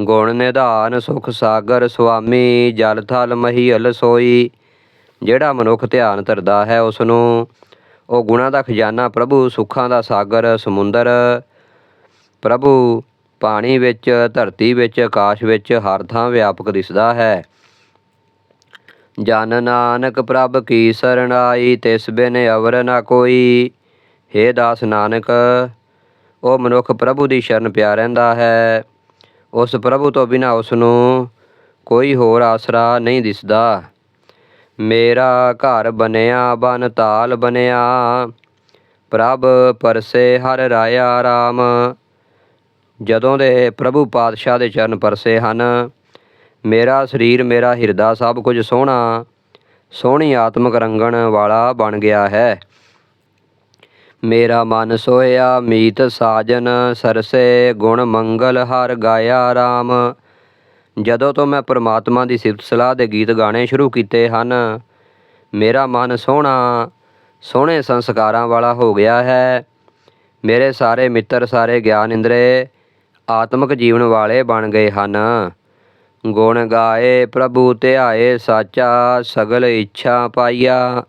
ਗੁਣ ਨਿਧਾਨ ਸੁਖ ਸਾਗਰ ਸੁਆਮੀ, ਜਲ ਥਲ ਮਹੀਲ ਸੋਈ। ਜਿਹੜਾ ਮਨੁੱਖ ਧਿਆਨ ਧਰਦਾ ਹੈ ਉਸ ਨੂੰ ਉਹ ਗੁਣਾਂ ਦਾ ਖਜ਼ਾਨਾ ਪ੍ਰਭੂ, ਸੁੱਖਾਂ ਦਾ ਸਾਗਰ ਸਮੁੰਦਰ। ਪ੍ਰਭੂ ਪਾਣੀ ਵਿੱਚ, ਧਰਤੀ ਵਿੱਚ, ਆਕਾਸ਼ ਵਿੱਚ ਹਰ ਥਾਂ ਵਿਆਪਕ ਦਿਸਦਾ ਹੈ। ਜਨ ਨਾਨਕ ਪ੍ਰਭ ਕੀ ਸਰਣਾਈ ਤਿਸ ਬਿਨ ਅਵਰ ਨਾ ਕੋਈ। ਹੇ ਦਾਸ ਨਾਨਕ, ਉਹ ਮਨੁੱਖ ਪ੍ਰਭੂ ਦੀ ਸ਼ਰਨ ਪਿਆ ਰਹਿੰਦਾ ਹੈ। ਉਸ ਪ੍ਰਭੂ ਤੋਂ ਬਿਨਾ ਉਸ ਨੂੰ ਕੋਈ ਹੋਰ ਆਸਰਾ ਨਹੀਂ ਦਿਸਦਾ। ਮੇਰਾ ਘਰ ਬਨਿਆ ਬਨ ਤਾਲ ਬਨਿਆ ਪ੍ਰਭ ਪਰਸੇ ਹਰ ਰਾਇਆ ਰਾਮ। ਜਦੋਂ ਦੇ ਪ੍ਰਭੂ ਪਾਤਸ਼ਾਹ ਦੇ ਚਰਨ ਪਰਸੇ ਹਨ, ਮੇਰਾ ਸਰੀਰ, ਮੇਰਾ ਹਿਰਦਾ ਸਭ ਕੁਝ ਸੋਹਣਾ, ਸੋਹਣੀ ਆਤਮਿਕ ਰੰਗਣ ਵਾਲਾ ਬਣ ਗਿਆ ਹੈ। ਮੇਰਾ ਮਨ ਸੋਇਆ, ਮੀਤ ਸਾਜਨ ਸਰਸੇ, ਗੁਣ ਮੰਗਲ ਹਰ ਗਾਇਆ RAM ਜਦੋਂ ਤੋਂ ਮੈਂ ਪ੍ਰਮਾਤਮਾ ਦੀ ਸਿਫਤ ਸਲਾਹ ਦੇ ਗੀਤ ਗਾਣੇ ਸ਼ੁਰੂ ਕੀਤੇ ਹਨ, ਮੇਰਾ ਮਨ ਸੋਹਣਾ, ਸੋਹਣੇ ਸੰਸਕਾਰਾਂ ਵਾਲਾ ਹੋ ਗਿਆ ਹੈ। ਮੇਰੇ ਸਾਰੇ ਮਿੱਤਰ, ਸਾਰੇ ਗਿਆਨ ਇੰਦਰੇ ਆਤਮਿਕ ਜੀਵਨ ਵਾਲੇ ਬਣ ਗਏ ਹਨ। ਗੁਣ ਗਾਏ ਪ੍ਰਭੂ, ਧਿਆਏ ਸਾਚਾ, ਸਗਲ ਇੱਛਾ ਪਾਈਆ।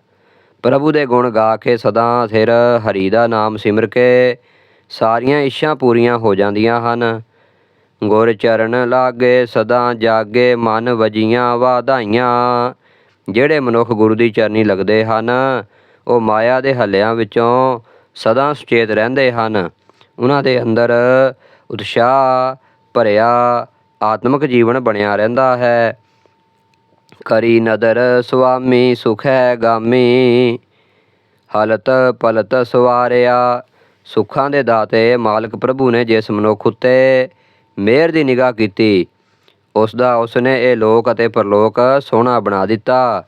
ਪ੍ਰਭੂ ਦੇ ਗੁਣ ਗਾ ਕੇ ਸਦਾ ਸਿਰ ਹਰੀ ਦਾ ਨਾਮ ਸਿਮਰ ਕੇ ਸਾਰੀਆਂ ਇੱਛਾਂ ਪੂਰੀਆਂ ਹੋ ਜਾਂਦੀਆਂ ਹਨ। ਗੁਰ ਚਰਨ ਲਾਗੇ ਸਦਾ ਜਾਗੇ, ਮਨ ਵਜੀਆਂ ਵਾਧਾਈਆਂ। ਜਿਹੜੇ ਮਨੁੱਖ ਗੁਰੂ ਦੀ ਚਰਨੀ ਲੱਗਦੇ ਹਨ, ਉਹ ਮਾਇਆ ਦੇ ਹੱਲਿਆਂ ਵਿੱਚੋਂ ਸਦਾ ਸੁਚੇਤ ਰਹਿੰਦੇ ਹਨ। ਉਹਨਾਂ ਦੇ ਅੰਦਰ ਉਤਸ਼ਾਹ ਭਰਿਆ ਆਤਮਿਕ ਜੀਵਨ ਬਣਿਆ ਰਹਿੰਦਾ ਹੈ। ਕਰੀ ਨਦਰ ਸੁਆਮੀ ਸੁਖੈ ਗਾਮੀ। ਹਲਤ ਪਲਤ ਸਵਾਰਿਆ, ਸੁੱਖਾਂ ਦੇ ਦਾਤੇ ਮਾਲਕ ਪ੍ਰਭੂ ਨੇ ਜਿਸ ਮਨੁੱਖ ਉੱਤੇ ਮਿਹਰ ਦੀ ਨਿਗਾਹ ਕੀਤੀ ਉਸ ਦਾ ਉਸਨੇ ਇਹ ਲੋਕ ਅਤੇ ਪਰਲੋਕ ਸੋਹਣਾ ਬਣਾ ਦਿੱਤਾ।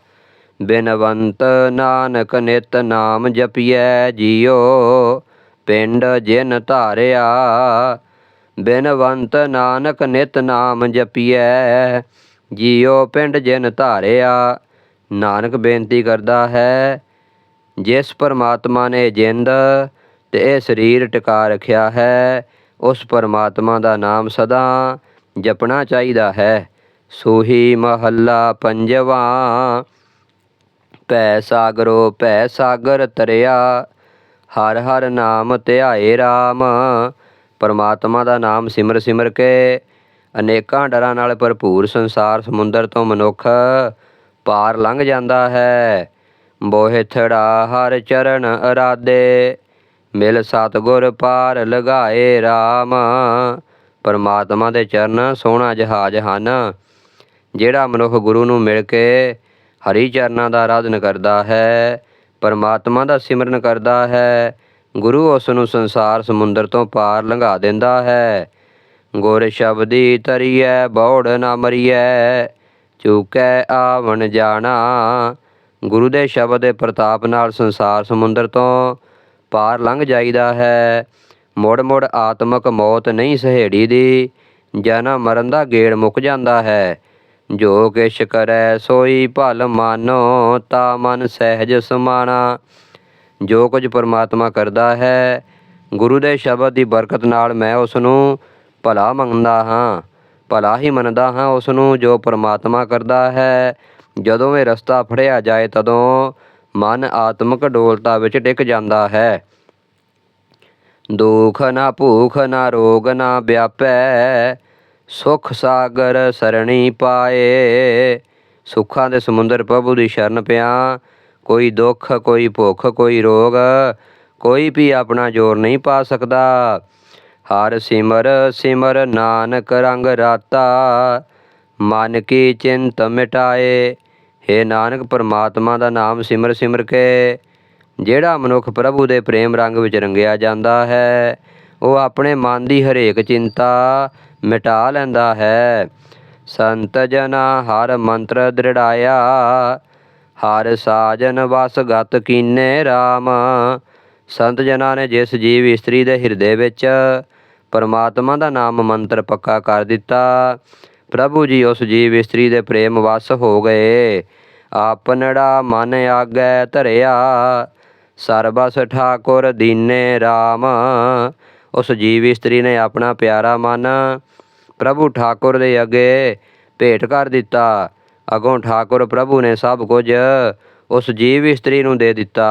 ਬਿਨਵੰਤ ਨਾਨਕ ਨਿਤ ਨਾਮ ਜਪੀਐ ਜੀਓ, ਪਿੰਡ ਜਿਨ ਧਾਰਿਆ, ਬਿਨਵੰਤ ਨਾਨਕ ਨਿਤ ਨਾਮ ਜਪੀਐ। ਜੀਓ ਪਿੰਡ ਜਿਨ ਧਾਰਿਆ, ਨਾਨਕ ਬੇਨਤੀ ਕਰਦਾ ਹੈ, ਜਿਸ ਪਰਮਾਤਮਾ ਨੇ ਜਿੰਦ ਤੇ ਇਹ ਸਰੀਰ ਟਿਕਾ ਰੱਖਿਆ ਹੈ, ਉਸ ਪਰਮਾਤਮਾ ਦਾ ਨਾਮ ਸਦਾ ਜਪਣਾ ਚਾਹੀਦਾ ਹੈ। ਸੋਹੀ ਮਹੱਲਾ ਪੰਜਵਾਂ, ਭੈ ਸਾਗਰੋ ਭੈ ਸਾਗਰ ਤਰਿਆ, ਹਰ ਹਰ ਨਾਮ ਧਿਆਏ RAM ਪਰਮਾਤਮਾ ਦਾ ਨਾਮ ਸਿਮਰ ਸਿਮਰ ਕੇ ਅਨੇਕਾਂ ਡਰਾਂ ਨਾਲ ਭਰਪੂਰ ਸੰਸਾਰ ਸਮੁੰਦਰ ਤੋਂ ਮਨੁੱਖ ਪਾਰ ਲੰਘ ਜਾਂਦਾ ਹੈ। ਬੋਹਿ ਥੜਾ ਹਰ ਚਰਨ ਅਰਾਦੇ ਮਿਲ ਸਤਗੁਰ ਪਾਰ ਲਗਾਏ RAM ਪਰਮਾਤਮਾ ਦੇ ਚਰਨ ਸੋਹਣਾ ਜਹਾਜ਼ ਹਨ, ਜਿਹੜਾ ਮਨੁੱਖ ਗੁਰੂ ਨੂੰ ਮਿਲ ਕੇ ਹਰੀ ਚਰਨਾਂ ਦਾ ਆਰਾਧਨ ਕਰਦਾ ਹੈ, ਪਰਮਾਤਮਾ ਦਾ ਸਿਮਰਨ ਕਰਦਾ ਹੈ। ਗੁਰੂ ਉਸ ਨੂੰ ਸੰਸਾਰ ਸਮੁੰਦਰ ਤੋਂ ਪਾਰ ਲੰਘਾ ਦਿੰਦਾ ਹੈ। ਗੁਰ ਸ਼ਬਦੀ ਤਰੀਐ ਬੌੜ ਨਾ ਮਰੀਐ, ਚੂਕੈ ਆਵਣ ਜਾਣਾ। ਗੁਰੂ ਦੇ ਸ਼ਬਦ ਦੇ ਪ੍ਰਤਾਪ ਨਾਲ ਸੰਸਾਰ ਸਮੁੰਦਰ ਤੋਂ ਪਾਰ ਲੰਘ ਜਾਈਦਾ ਹੈ। ਮੁੜ ਮੁੜ ਆਤਮਕ ਮੌਤ ਨਹੀਂ ਸਹੇੜੀ ਦੀ ਜਨਮ ਮਰਨ ਦਾ ਗੇੜ ਮੁੱਕ ਜਾਂਦਾ ਹੈ। ਜੋ ਕਿਛ ਕਰੈ, ਸੋਈ ਭਲ ਮਾਨੋ, ਤਾ ਮਨ ਸਹਿਜ ਸਮਾਣਾ। ਜੋ ਕੁਝ ਪਰਮਾਤਮਾ ਕਰਦਾ ਹੈ, ਗੁਰੂ ਦੇ ਸ਼ਬਦ ਦੀ ਬਰਕਤ ਨਾਲ ਮੈਂ ਉਸ ਨੂੰ ਭਲਾ ਮੰਗਦਾ ਹਾਂ, ਭਲਾ ਹੀ ਮੰਨਦਾ ਹਾਂ ਉਸ ਨੂੰ ਜੋ ਪਰਮਾਤਮਾ ਕਰਦਾ ਹੈ। ਜਦੋਂ ਇਹ ਰਸਤਾ ਫੜਿਆ ਜਾਏ, ਤਦੋਂ ਮਨ ਆਤਮਿਕ ਡੋਲਤਾ ਵਿੱਚ ਟਿਕ ਜਾਂਦਾ ਹੈ। ਦੁਖ ਨਾ ਭੂਖ ਨਾ ਰੋਗ ਨਾ ਵਿਆਪੈ, ਸੁਖ ਸਾਗਰ ਸਰਣੀ ਪਾਏ। ਸੁੱਖਾਂ ਦੇ ਸਮੁੰਦਰ ਪ੍ਰਭੂ ਦੀ ਸ਼ਰਨ ਪਿਆ, ਕੋਈ ਦੁੱਖ, ਕੋਈ ਭੁੱਖ, ਕੋਈ ਰੋਗ, ਕੋਈ ਵੀ ਆਪਣਾ ਜੋਰ ਨਹੀਂ ਪਾ ਸਕਦਾ। ਹਰ ਸਿਮਰ ਸਿਮਰ ਨਾਨਕ ਰੰਗ ਰਾਤਾ। ਮਨ ਕੀ ਚਿੰਤ ਮਿਟਾਏ हे ਨਾਨਕ ਪਰਮਾਤਮਾ ਦਾ ਨਾਮ ਸਿਮਰ ਸਿਮਰ ਕੇ। ਜਿਹੜਾ ਮਨੁੱਖ ਪ੍ਰਭੂ ਦੇ ਪ੍ਰੇਮ ਰੰਗ ਵਿੱਚ ਰੰਗਿਆ ਜਾਂਦਾ ਹੈ, ਉਹ ਆਪਣੇ ਮਨ ਦੀ ਹਰੇਕ ਚਿੰਤਾ ਮਿਟਾ ਲੈਂਦਾ ਹੈ। ਸੰਤ ਜਨਾ ਹਰ ਮੰਤਰ ਦ੍ਰਿੜਾਇਆ, ਹਰ ਸਾਜਨ ਵਸ ਗਤ ਕੀਨੇ RAM ਸੰਤ ਜਨਾਂ ਨੇ ਜਿਸ ਜੀਵ ਇਸਤਰੀ ਦੇ ਹਿਰਦੇ ਵਿੱਚ ਪਰਮਾਤਮਾ ਦਾ ਨਾਮ ਮੰਤਰ ਪੱਕਾ ਕਰ ਦਿੱਤਾ। ਪ੍ਰਭੂ ਜੀ ਉਸ ਜੀਵ ਇਸਤਰੀ ਦੇ ਪ੍ਰੇਮ ਵਸ ਹੋ ਗਏ। ਆਪਨੜਾ ਮਨ ਆਗੈ ਧਰਿਆ। ਸਰਬਸ ਠਾਕੁਰ ਦੀਨੇ RAM ਉਸ ਜੀਵ ਇਸਤਰੀ ਨੇ ਆਪਣਾ ਪਿਆਰਾ ਮਨ ਪ੍ਰਭੂ ਠਾਕੁਰ ਦੇ ਅੱਗੇ ਭੇਟ ਕਰ ਦਿੱਤਾ। ਅਗੋਂ ਠਾਕੁਰ ਪ੍ਰਭੂ ਨੇ ਸਭ ਕੁਝ ਉਸ ਜੀਵ ਇਸਤਰੀ ਨੂੰ ਦੇ ਦਿੱਤਾ।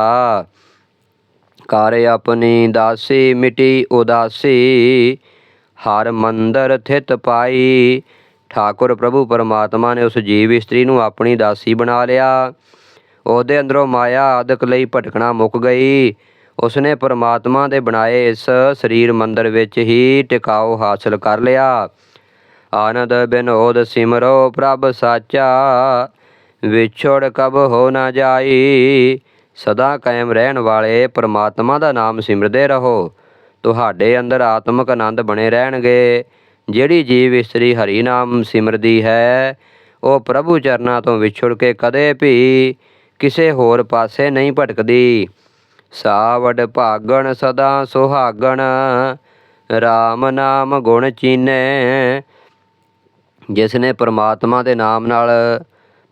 ਕਰ ਆਪਣੀ ਦਾਸੀ, ਮਿਟੀ ਉਦਾਸੀ। ਹਰ ਮੰਦਰ ਥਿਤ ਪਾਈ। ਠਾਕੁਰ ਪ੍ਰਭੂ ਪਰਮਾਤਮਾ ਨੇ ਉਸ ਜੀਵ ਇਸਤਰੀ ਨੂੰ ਆਪਣੀ ਦਾਸੀ ਬਣਾ ਲਿਆ। ਉਹਦੇ ਅੰਦਰੋਂ ਮਾਇਆ ਆਦਿਕ ਲਈ ਭਟਕਣਾ ਮੁੱਕ ਗਈ। ਉਸਨੇ ਪਰਮਾਤਮਾ ਦੇ ਬਣਾਏ ਇਸ ਸਰੀਰ ਮੰਦਰ ਵਿੱਚ ਹੀ ਟਿਕਾਓ ਹਾਸਲ ਕਰ ਲਿਆ। ਆਨੰਦ ਬਿਨੋਦ ਸਿਮਰੋ ਪ੍ਰਭ ਸਾਚਾ। ਵਿਛੜ ਕਬ ਹੋ ਨਾ ਜਾਈ। ਸਦਾ ਕਾਇਮ ਰਹਿਣ ਵਾਲੇ ਪਰਮਾਤਮਾ ਦਾ ਨਾਮ ਸਿਮਰਦੇ ਰਹੋ। ਤੁਹਾਡੇ ਅੰਦਰ ਆਤਮਿਕ ਆਨੰਦ ਬਣੇ ਰਹਿਣਗੇ। ਜਿਹੜੀ ਜੀਵ ਇਸਤਰੀ ਹਰੀ ਨਾਮ ਸਿਮਰਦੀ ਹੈ, ਉਹ ਪ੍ਰਭੂ ਚਰਨਾਂ ਤੋਂ ਵਿਛੜ ਕੇ ਕਦੇ ਵੀ ਕਿਸੇ ਹੋਰ ਪਾਸੇ ਨਹੀਂ ਭਟਕਦੀ। ਸਾਵਡ ਭਾਗਣ ਸਦਾ ਸੁਹਾਗਣ RAM ਨਾਮ ਗੁਣ ਚੀਨੇ। ਜਿਸ ਨੇ ਪਰਮਾਤਮਾ ਦੇ ਨਾਮ ਨਾਲ,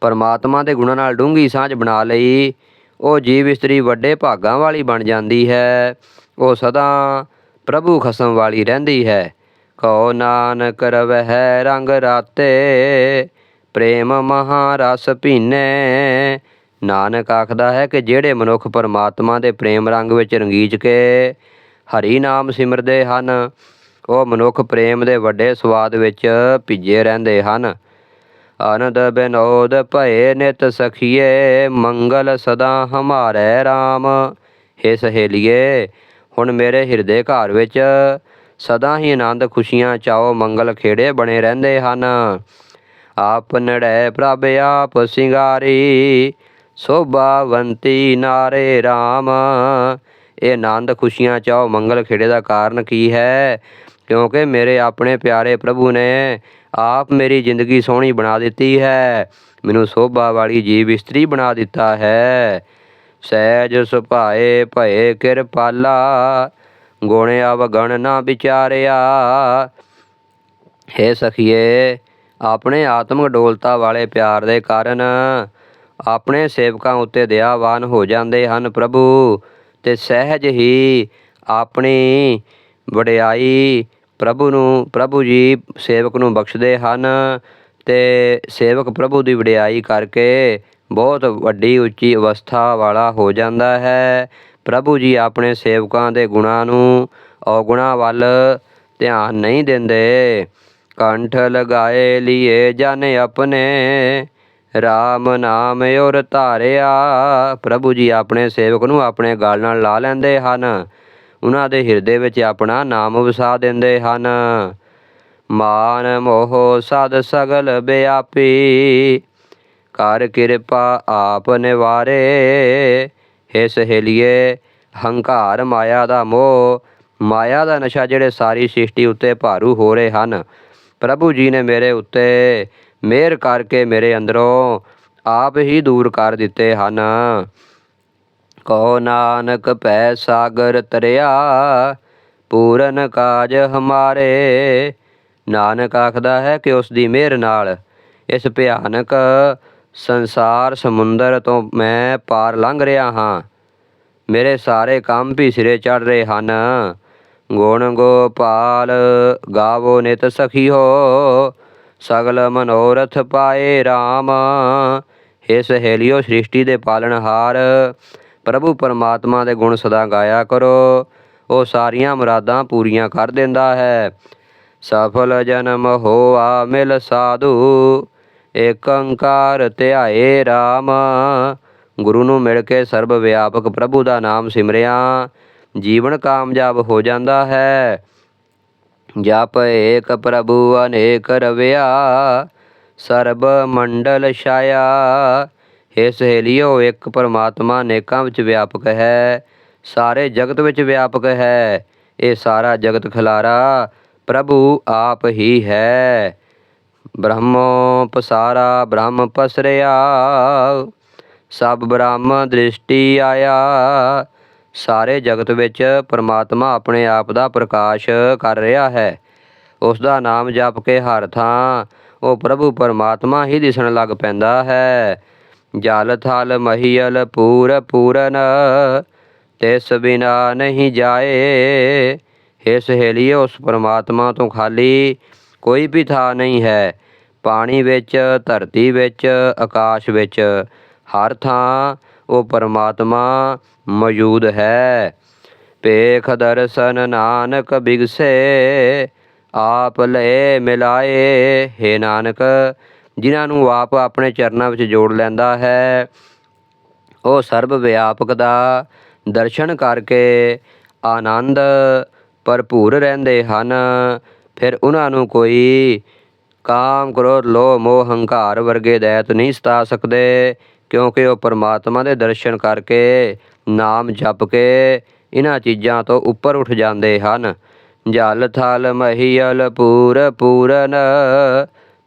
ਪਰਮਾਤਮਾ ਦੇ ਗੁਣਾਂ ਨਾਲ ਡੂੰਘੀ ਸਾਂਝ ਬਣਾ ਲਈ ਉਹ ਜੀਵ ਇਸਤਰੀ ਵੱਡੇ ਭਾਗਾਂ ਵਾਲੀ ਬਣ ਜਾਂਦੀ ਹੈ। ਉਹ ਸਦਾ ਪ੍ਰਭੂ ਖਸਮ ਵਾਲੀ ਰਹਿੰਦੀ ਹੈ। ਕਉ ਨਾਨਕ ਰਵਹਿ ਰੰਗ ਰਾਤੇ, ਪ੍ਰੇਮ ਮਹਾਰਸ ਭੀਨੇ। ਨਾਨਕ ਆਖਦਾ ਹੈ ਕਿ ਜਿਹੜੇ ਮਨੁੱਖ ਪਰਮਾਤਮਾ ਦੇ ਪ੍ਰੇਮ ਰੰਗ ਵਿੱਚ ਰੰਗੀਚ ਕੇ ਹਰੀ ਨਾਮ ਸਿਮਰਦੇ ਹਨ, ਉਹ ਮਨੁੱਖ ਪ੍ਰੇਮ ਦੇ ਵੱਡੇ ਸਵਾਦ ਵਿੱਚ ਭਿੱਜੇ ਰਹਿੰਦੇ ਹਨ। ਆਨੰਦ ਬਿਨੋਦ ਭਏ ਨਿਤ ਸਖੀਏ, ਮੰਗਲ ਸਦਾ ਹਮਾਰੇ RAM ਹੇ ਸਹੇਲੀਏ, ਹੁਣ ਮੇਰੇ ਹਿਰਦੇ ਘਰ ਵਿੱਚ ਸਦਾ ਹੀ ਆਨੰਦ ਖੁਸ਼ੀਆਂ ਚਾਓ ਮੰਗਲ ਖੇੜੇ ਬਣੇ ਰਹਿੰਦੇ ਹਨ। ਆਪ ਨੜੈ ਪ੍ਰਭ, ਆਪ ਸਿੰਗਾਰੀ, ਸੋਭਾਵੰਤੀ ਨਾਰੇ RAM ਇਹ ਆਨੰਦ ਖੁਸ਼ੀਆਂ ਚਾਓ ਮੰਗਲ ਖੇੜੇ ਦਾ ਕਾਰਨ ਕੀ ਹੈ? ਕਿਉਂਕਿ ਮੇਰੇ ਆਪਣੇ ਪਿਆਰੇ ਪ੍ਰਭੂ ਨੇ ਆਪ ਮੇਰੀ ਜ਼ਿੰਦਗੀ ਸੋਹਣੀ ਬਣਾ ਦਿੱਤੀ ਹੈ। ਮੈਨੂੰ ਸੋਭਾ ਵਾਲੀ ਜੀਵ ਇਸਤਰੀ ਬਣਾ ਦਿੱਤਾ ਹੈ। ਸਹਿਜ ਸੁਭਾਏ ਭਏ ਕਿਰਪਾਲਾ, ਗੁਣ ਅਵਗਣ ਨਾ ਵਿਚਾਰਿਆ। ਹੇ ਸਖੀਏ, ਆਪਣੇ ਆਤਮਿਕ ਡੋਲਤਾ ਵਾਲੇ ਪਿਆਰ ਦੇ ਕਾਰਨ ਆਪਣੇ ਸੇਵਕਾਂ ਉੱਤੇ ਦਇਆਵਾਨ ਹੋ ਜਾਂਦੇ ਹਨ ਪ੍ਰਭੂ ਤੇ ਸਹਿਜ ਹੀ ਆਪਣੀ ਵਡਿਆਈ ਪ੍ਰਭੂ ਨੂੰ, ਪ੍ਰਭੂ ਜੀ ਸੇਵਕ ਨੂੰ ਬਖਸ਼ਦੇ ਹਨ ਤੇ ਸੇਵਕ ਪ੍ਰਭੂ ਦੀ ਵਡਿਆਈ ਕਰਕੇ ਬਹੁਤ ਵੱਡੀ ਉੱਚੀ ਅਵਸਥਾ ਵਾਲਾ ਹੋ ਜਾਂਦਾ ਹੈ। ਪ੍ਰਭੂ ਜੀ ਆਪਣੇ ਸੇਵਕਾਂ ਦੇ ਗੁਣਾਂ ਨੂੰ ਔਗੁਣਾਂ ਵੱਲ ਧਿਆਨ ਨਹੀਂ ਦਿੰਦੇ। ਕੰਠ ਲਗਾਏ ਲੀਏ ਜਨ ਆਪਣੇ RAM ਨਾਮ ਔਰ ਧਾਰਿਆ। ਪ੍ਰਭੂ ਜੀ ਆਪਣੇ ਸੇਵਕ ਨੂੰ ਆਪਣੇ ਗਲ ਨਾਲ ਲਾ ਲੈਂਦੇ ਹਨ। ਉਹਨਾਂ ਦੇ ਹਿਰਦੇ ਵਿੱਚ ਆਪਣਾ ਨਾਮ ਵਸਾ ਦਿੰਦੇ ਹਨ। ਮਾਨ ਮੋਹ ਸਦ ਸਗਲ ਬਿਆਪੀ ਕਰ ਕਿਰਪਾ ਆਪ ਨਿਵਾਰੇ ਹੇ ਸਹੇਲੀਏ ਹੰਕਾਰ ਮਾਇਆ ਦਾ ਮੋਹ, ਮਾਇਆ ਦਾ ਨਸ਼ਾ ਜਿਹੜੇ ਸਾਰੀ ਸ੍ਰਿਸ਼ਟੀ ਉੱਤੇ ਭਾਰੂ ਹੋ ਰਹੇ ਹਨ। ਪ੍ਰਭੂ ਜੀ ਨੇ ਮੇਰੇ ਉੱਤੇ ਮਿਹਰ ਕਰਕੇ ਮੇਰੇ ਅੰਦਰੋਂ ਆਪ ਹੀ ਦੂਰ ਕਰ ਦਿੱਤੇ ਹਨ। ਕਹੋ ਨਾਨਕ ਪੈ ਸਾਗਰ ਤਰਿਆ, ਪੂਰਨ ਕਾਜ ਹਮਾਰੇ। ਨਾਨਕ ਆਖਦਾ ਹੈ ਕਿ ਉਸ ਦੀ ਮਿਹਰ ਨਾਲ ਇਸ ਭਿਆਨਕ ਸੰਸਾਰ ਸਮੁੰਦਰ ਤੋਂ ਮੈਂ ਪਾਰ ਲੰਘ ਰਿਹਾ ਹਾਂ। ਮੇਰੇ ਸਾਰੇ ਕੰਮ ਵੀ ਸਿਰੇ ਚੜ ਰਹੇ ਹਨ। ਗੁਣ ਗੋਪਾਲ ਗਾਵੋ ਨਿਤ ਹੋ, ਸਗਲ ਮਨੋਰਥ ਪਾਏ RAM ਇਸ ਸਹੇਲਿਓ ਸ੍ਰਿਸ਼ਟੀ ਦੇ ਪਾਲਣਹਾਰ ਪ੍ਰਭੂ ਪਰਮਾਤਮਾ ਦੇ ਗੁਣ ਸਦਾ ਗਾਇਆ ਕਰੋ। ਉਹ ਸਾਰੀਆਂ ਮੁਰਾਦਾਂ ਪੂਰੀਆਂ ਕਰ ਦਿੰਦਾ ਹੈ। ਸਫਲ ਜਨਮ ਹੋਆ ਮਿਲ ਸਾਧੂ ਏਕ ਓੰਕਾਰ ਧਿਆਏ RAM ਗੁਰੂ ਨੂੰ ਮਿਲ ਕੇ ਸਰਬ ਵਿਆਪਕ ਪ੍ਰਭੂ ਦਾ ਨਾਮ ਸਿਮਰਿਆ। ਜੀਵਨ ਕਾਮਯਾਬ ਹੋ ਜਾਂਦਾ ਹੈ। ਜਪ ਏਕ ਪ੍ਰਭੂ ਅਨੇਕ ਰਵਿਆ, ਸਰਬ ਮੰਡਲ ਛਾਇਆ। ਇਹ ਸਹੇਲਿਓ, ਇੱਕ ਪਰਮਾਤਮਾ ਨੇਕਾਂ ਵਿੱਚ ਵਿਆਪਕ ਹੈ, ਸਾਰੇ ਜਗਤ ਵਿੱਚ ਵਿਆਪਕ ਹੈ। ਇਹ ਸਾਰਾ ਜਗਤ ਖਿਲਾਰਾ ਪ੍ਰਭੂ ਆਪ ਹੀ ਹੈ। ਬ੍ਰਹਮੋ ਪਸਾਰਾ, ਬ੍ਰਹਮ ਪਸਰਿਆ, ਸਭ ਬ੍ਰਹਮ ਦ੍ਰਿਸ਼ਟੀ ਆਇਆ। ਸਾਰੇ ਜਗਤ ਵਿੱਚ ਪਰਮਾਤਮਾ ਆਪਣੇ ਆਪ ਦਾ ਪ੍ਰਕਾਸ਼ ਕਰ ਰਿਹਾ ਹੈ। ਉਸ ਦਾ ਨਾਮ ਜਪ ਕੇ ਹਰ ਥਾਂ ਉਹ ਪ੍ਰਭੂ ਪਰਮਾਤਮਾ ਹੀ ਦਿਸਣ ਲੱਗ ਪੈਂਦਾ ਹੈ। ਜਲ ਥਲ ਮਹੀਲ ਪੂਰ ਪੂਰਨ, ਤਿਸ ਬਿਨਾ ਨਹੀਂ ਜਾਏ। ਹੇ ਸਹੇਲੀਏ ਉਸ ਪਰਮਾਤਮਾ ਤੋਂ ਖਾਲੀ ਕੋਈ ਵੀ ਥਾਂ ਨਹੀਂ ਹੈ। ਪਾਣੀ ਵਿੱਚ, ਧਰਤੀ ਵਿੱਚ, ਆਕਾਸ਼ ਵਿੱਚ, ਹਰ ਥਾਂ ਉਹ ਪਰਮਾਤਮਾ ਮੌਜੂਦ ਹੈ। ਪੇਖ ਦਰਸ਼ਨ ਨਾਨਕ ਬਿਗਸੇ, ਆਪ ਲੈ ਮਿਲਾਏ, ਹੇ ਨਾਨਕ ਜਿਨ੍ਹਾਂ ਨੂੰ ਆਪ ਆਪਣੇ ਚਰਨਾਂ ਵਿੱਚ ਜੋੜ ਲੈਂਦਾ ਹੈ, ਉਹ ਸਰਬ ਵਿਆਪਕ ਦਾ ਦਰਸ਼ਨ ਕਰਕੇ ਆਨੰਦ ਭਰਪੂਰ ਰਹਿੰਦੇ ਹਨ। ਫਿਰ ਉਹਨਾਂ ਨੂੰ ਕੋਈ ਕਾਮ, ਕ੍ਰੋਧ, ਲੋਭ, ਮੋਹ, ਹੰਕਾਰ ਵਰਗੇ ਦੈਤ ਨਹੀਂ ਸਤਾ ਸਕਦੇ, ਕਿਉਂਕਿ ਉਹ ਪਰਮਾਤਮਾ ਦੇ ਦਰਸ਼ਨ ਕਰਕੇ ਨਾਮ ਜਪ ਕੇ ਇਹਨਾਂ ਚੀਜ਼ਾਂ ਤੋਂ ਉੱਪਰ ਉੱਠ ਜਾਂਦੇ ਹਨ। ਜਲ ਥਲ ਮਹੀਲ ਪੂਰ ਪੂਰਨ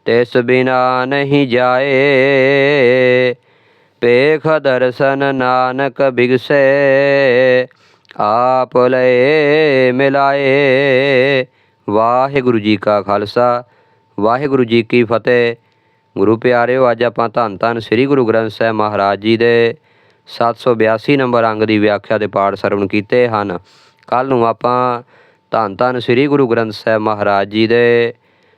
ਤਿਸ ਬਿਨਾ ਨਹੀਂ ਜਾਏ। ਪੇਖ ਦਰਸ਼ਨ ਨਾਨਕ ਬਿਗਸੇ, ਆਪ ਲਏ ਮਿਲਾਏ। ਵਾਹਿਗੁਰੂ ਜੀ ਕਾ ਖਾਲਸਾ, ਵਾਹਿਗੁਰੂ ਜੀ ਕੀ ਫਤਿਹ। ਗੁਰੂ ਪਿਆਰਿਓ, ਅੱਜ ਆਪਾਂ ਧੰਨ ਧੰਨ ਸ੍ਰੀ ਗੁਰੂ ਗ੍ਰੰਥ ਸਾਹਿਬ ਮਹਾਰਾਜ ਜੀ ਦੇ 782 ਨੰਬਰ ਅੰਗ ਦੀ ਵਿਆਖਿਆ ਦੇ ਪਾਠ ਸਰਵਣ ਕੀਤੇ ਹਨ। ਕੱਲ ਨੂੰ ਆਪਾਂ ਧੰਨ ਧੰਨ ਸ੍ਰੀ ਗੁਰੂ ਗ੍ਰੰਥ ਸਾਹਿਬ ਮਹਾਰਾਜ ਜੀ ਦੇ